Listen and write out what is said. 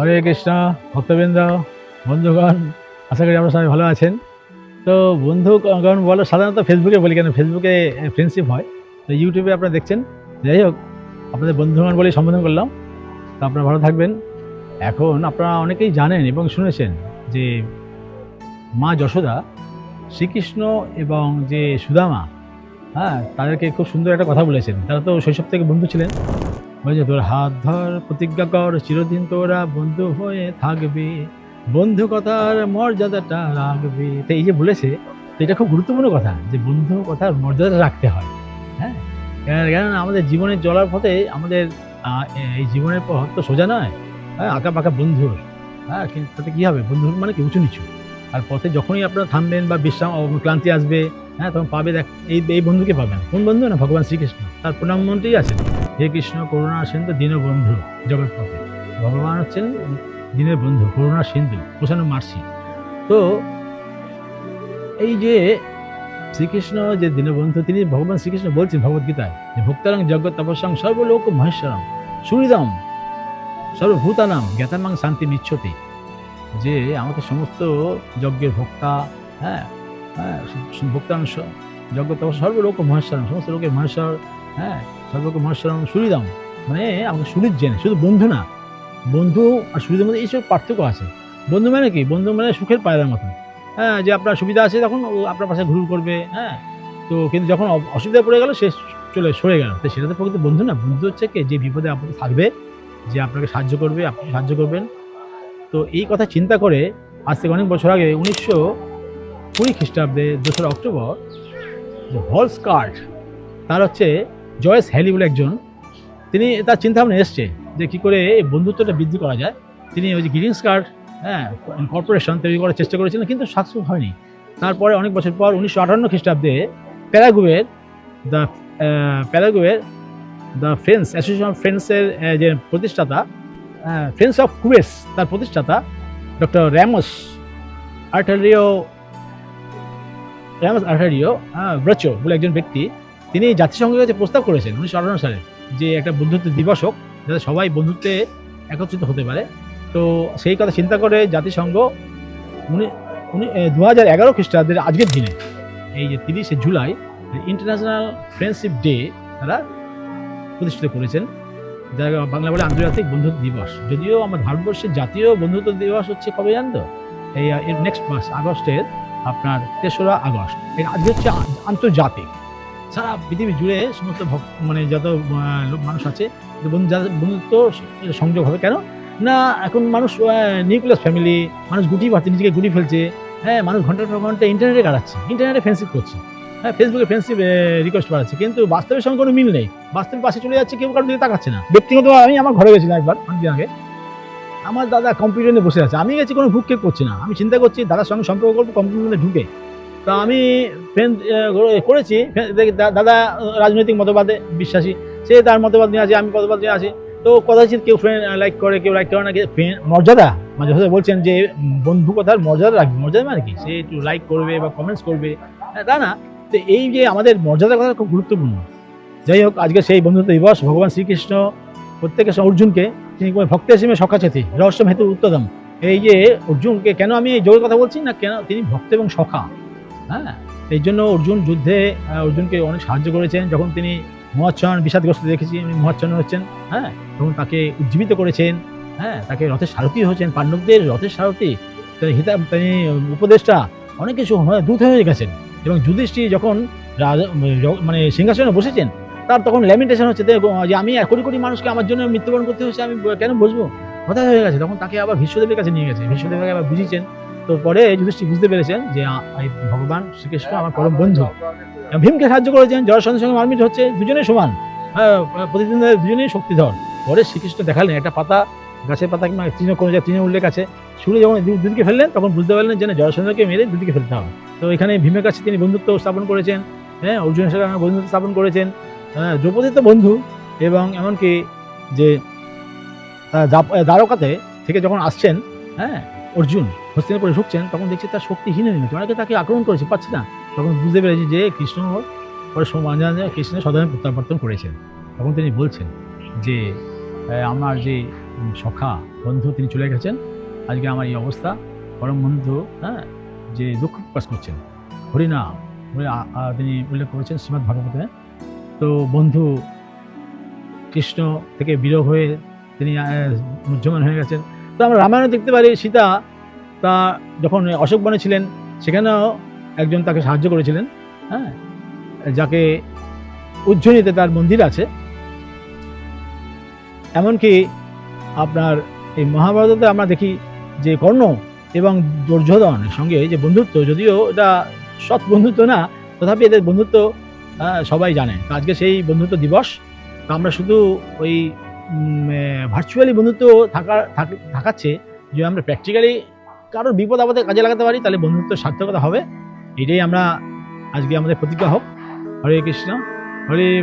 হরে কৃষ্ণ, ভক্তবৃন্দ, বন্ধুগণ, আশা করি আপনারা সবাই ভালো আছেন। তো বন্ধুগণ বলো, সাধারণত ফেসবুকে বলি কেন? ফেসবুকে ফ্রেন্ডশিপ হয়। তো ইউটিউবে আপনারা দেখছেন। যাই হোক, আপনাদের বন্ধুগণ বলেই সম্বোধন করলাম। তো আপনারা ভালো থাকবেন। এখন আপনারা অনেকেই জানেন এবং শুনেছেন যে মা যশোদা শ্রীকৃষ্ণ এবং যে সুদামা হ্যাঁ তাদেরকে খুব সুন্দর একটা কথা বলেছেন। তারা তো শৈশব থেকে বন্ধু ছিলেন। বলছে তোর হাত ধর, প্রতিজ্ঞা কর, চিরদিন তোরা বন্ধু হয়ে থাকবি। বন্ধু কথার মর্যাদাটা রাখবি। তো এই যে বলেছে এটা খুব গুরুত্বপূর্ণ কথা যে বন্ধু কথার মর্যাদাটা রাখতে হয়। হ্যাঁ? কেন- আমাদের জীবনে চলার পথে আমাদের এই জীবনের পথ তো সোজা নয়। হ্যাঁ আঁকা পাকা বন্ধুর। হ্যাঁ কিন্তু তাতে কী হবে? বন্ধুর মানে কি? উঁচু নিচু। আর পথে যখনই আপনারা থামবেন বা বিশ্রাম ক্লান্তি আসবে হ্যাঁ তখন পাবে দেখ, এই এই বন্ধুকে পাবেন কোন বন্ধু না? ভগবান শ্রীকৃষ্ণ। তার প্রণাম মন্ত্রেই আছে। হে কৃষ্ণ, করুণা সিন্ধু, দীনবন্ধু জগৎ পথে ভগবান হচ্ছেন দিনের বন্ধু করুণা সিন্ধু, প্রসান্ন মার্সি। তো এই যে শ্রীকৃষ্ণ, যে দীনবন্ধু, তিনি ভগবান শ্রীকৃষ্ণ বলছেন ভগবদ্গীতায় যে ভক্তারং জগৎ তপস্যাং সর্বলোক মহেশ্বরম সুরিদম সর্বভূতানাম জ্ঞাতামাং শান্তি নিচ্ছতি। যে আমাকে সমস্ত যজ্ঞের ভোক্তা হ্যাঁ হ্যাঁ ভোক্তাং যজ্ঞ তপস্যা সর্বলোক মহেশ্বরম, সমস্ত লোকের মহেশ্বর হ্যাঁ সর্বলোক মহেশ্বরম সুরিদম। মানে আমাকে সুরিত জেনে, শুধু বন্ধু না, বন্ধু আর সুবিধার মধ্যে এইসব পার্থক্য আছে। বন্ধু মানে কি? বন্ধু মানে সুখের পায়রার মতন। হ্যাঁ যে আপনার সুবিধা আছে তখন ও আপনার পাশে ঘুর করবে হ্যাঁ। তো কিন্তু যখন অ- অসুবিধায় পড়ে গেল, সে চলে, সরে গেল। তো সেটা তো প্রকৃত বন্ধু না, বন্ধু হচ্ছে কে? যে বিপদে আপনাকে থাকবে, যে আপনাকে সাহায্য করবে, আপনি সাহায্য করবেন। তো এই কথা চিন্তা করে আজ থেকে অনেক বছর আগে উনিশশো কুড়ি খ্রিস্টাব্দে দোসরা অক্টোবর, যে হলস কার্ড, তার হচ্ছে জয়েস হ্যালি বলে একজন। তিনি তার চিন্তাভাবনা এসছে যে কী করে এই বন্ধুত্বটা বৃদ্ধি করা যায়। তিনি ওই যে গ্রিটিংস কার্ড হ্যাঁ কর্পোরেশন তৈরি করার চেষ্টা করেছিলেন কিন্তু সাকসেস হয়নি। তারপরে অনেক বছর পর উনিশশো আটান্ন খ্রিস্টাব্দে প্যারাগুয়ের, দ্য প্যারাগুয়ের দ্য ফ্রেন্স অ্যাসোসিয়েশন অফ ফ্রেন্ডসের যে প্রতিষ্ঠাতা ফ্রেন্ডস অফ কুয়েস তার প্রতিষ্ঠাতা, doctor Ramon Artemio Ramon Artemio Bracho বলে একজন ব্যক্তি তিনি জাতিসংঘের কাছে প্রস্তাব করেছেন উনিশশো আটান্ন সালে যে একটা বন্ধুত্ব দিবস হোক, যাতে সবাই বন্ধুত্বে একত্রিত হতে পারে। তো সেই কথা চিন্তা করে জাতিসংঘ উনি উনি দু হাজার এগারো খ্রিস্টাব্দের আজকের দিনে, এই যে তিরিশে জুলাই ইন্টারন্যাশনাল ফ্রেন্ডশিপ ডে তারা প্রতিষ্ঠিত করেছেন। যারা বাংলা বলে আন্তর্জাতিক বন্ধুত্ব দিবস। যদিও আমার ভারতবর্ষের জাতীয় বন্ধুত্ব দিবস হচ্ছে কবে জানতো এই নেক্সট মাস, আগস্টের আপনার তেসরা আগস্ট। এর আজকে হচ্ছে আন্তর্জাতিক। সারা পৃথিবী জুড়ে সমস্ত মানে যত মানুষ আছে যাদের বন্ধুত্ব সংযোগ হবে, কেন? না, এখন মানুষ নিউক্লিয়াস ফ্যামিলি মানুষ গুটি পাচ্ছে নিজেকে গুটি ফেলছে হ্যাঁ মানুষ ঘণ্টার পর ঘণ্টা ইন্টারনেটে কাটাচ্ছে ইন্টারনেটে ফ্রেন্ডশিপ করছে হ্যাঁ ফেসবুকে ফ্রেন্ডশিপ রিকোয়েস্ট বাড়াচ্ছে, কিন্তু বাস্তবের সঙ্গে কোনো মিল নেই, বাস্তবের পাশে চলে যাচ্ছে, কেউ কারোর দিকে তাকাচ্ছে না। ব্যক্তিগত আমি আমার ঘরে গেছিলাম একবার অনেকদিন আগে, আমার দাদা কম্পিউটার নিয়ে বসে আছে, আমি গেছি কোনো ভুক্ষেপ করছি না, আমি চিন্তা করছি দাদার সঙ্গে সম্পর্ক করব কম্পিউটারে ঢুকে তা আমি ফ্রেন্ড করেছি। দাদা রাজনৈতিক মতবাদে বিশ্বাসী। সে তার মতবাদ নিয়ে আছে আমি মতবাদ নিয়ে আছি। তো কদাচিৎ কেউ ফ্রেন্ড লাইক করে কেউ লাইক করে না মর্যাদা মাঝে মাঝে বলছেন যে বন্ধু কথার মর্যাদা রাখবে। মর্যাদা মানে কি? সে একটু লাইক করবে বা কমেন্টস করবে। হ্যাঁ, তা না। তো এই যে আমাদের মর্যাদার কথা খুব গুরুত্বপূর্ণ। যাই হোক আজকে সেই বন্ধুত্ব দিবস ভগবান শ্রীকৃষ্ণ প্রত্যেকের অর্জুনকে তিনি ভক্তের সিমে সখাচেতি রহস্য হেতু উত্তদম। এই যে অর্জুনকে কেন আমি এই যোগের কথা বলছি না কেন তিনি ভক্ত এবং সখা? হ্যাঁ এই জন্য অর্জুন যুদ্ধে অর্জুনকে অনেক সাহায্য করেছেন। যখন তিনি মহাচ্ছন বিষাদগ্রস্ত দেখেছি মহাচ্ছন্ন হচ্ছেন হ্যাঁ তখন তাকে উজ্জীবিত করেছেন হ্যাঁ তাকে রথের সারথী হয়েছেন পাণ্ডবদের রথের সারথী। হিতা তিনি উপদেষ্টা অনেক কিছু দূত হয়ে গেছেন। এবং যুধিষ্ঠির যখন রাজা- মানে সিংহাসনে বসেছেন, তার তখন ল্যামিটেশন হচ্ছে যে আমি কোটি কোটি মানুষকে আমার জন্য মৃত্যুবরণ করতে হচ্ছে আমি কেন বসবো? কথা হয়ে গেছে। তখন তাকে আবার ভীষ্মদেবের কাছে নিয়ে গেছে। ভীষ্মদেবকে আবার বুঝিয়েছেন তো পরে যুধিষ্ঠির বুঝতে পেরেছেন যে এই ভগবান শ্রীকৃষ্ণ আমার পরম বন্ধু। ভীমকে সাহায্য করেছেন জরাসন্ধের সঙ্গে মারমিট হচ্ছে, দুজনেই সমান। প্রতিদিন দুজনেই শক্তিধর। পরে শ্রীকৃষ্ণ দেখালেন, একটা পাতা, গাছের পাতা কিংবা তৃণ কোনো তৃণে উল্লেখ আছে। সুরে যখন দুদিকে ফেললেন, তখন বুঝতে পারলেন যে জরাসন্ধকে মেরে দুদিকে ফেলতে হবে। তো এখানে ভীমের কাছে তিনি বন্ধুত্ব স্থাপন করেছেন। হ্যাঁ অর্জুনের সাথে বন্ধুত্ব স্থাপন করেছেন। দ্রৌপদী তো বন্ধু এবং এমনকি যে দ্বারকাতে থেকে যখন আসছেন হ্যাঁ অর্জুন হস্তিনাপুরে ঢুকছেন তখন দেখছি তার শক্তিহীন হয়ে গেছে। অনেকে তাকে আক্রমণ করেছে পাচ্ছে না। তখন বুঝতে পেরেছি যে কৃষ্ণ পরে সমাজ কৃষ্ণের সদনে প্রত্যাবর্তন করেছেন। তখন তিনি বলছেন যে আমার যে সখা বন্ধু তিনি চলে গেছেন। আজকে আমার এই অবস্থা। পরম বন্ধু হ্যাঁ যে দুঃখ প্রকাশ করছেন। হরিনাম। তিনি উল্লেখ করেছেন শ্রীমৎ ভাগবতে। তো বন্ধু কৃষ্ণ থেকে বিরোগ হয়ে তিনি আহ, মুহ্যমান হয়ে গেছেন। তো আমরা রামায়ণে দেখতে পারি সীতা তা যখন অশোক বনে ছিলেন, সেখানেও একজন তাকে সাহায্য করেছিলেন হ্যাঁ? যাকে উজ্জয়িনীতে তার মন্দির আছে। এমনকি আপনার এই মহাভারততে আমরা দেখি যে কর্ণ এবং দুর্যোধনের সঙ্গে যে বন্ধুত্ব, যদিও এটা সৎ বন্ধুত্ব না, তথাপি এদের বন্ধুত্ব সবাই জানে। আজকে সেই বন্ধুত্ব দিবস আমরা শুধু ওই ভার্চুয়ালি বন্ধুত্ব থাক- থাকাচ্ছে যে আমরা প্র্যাকটিক্যালি কারোর বিপদ আপদে কাজে লাগাতে পারি, তাহলে বন্ধুত্ব সার্থকতা হবে। এটাই আমরা আজকে আমাদের প্রতিজ্ঞা হোক। হরে কৃষ্ণ, হরে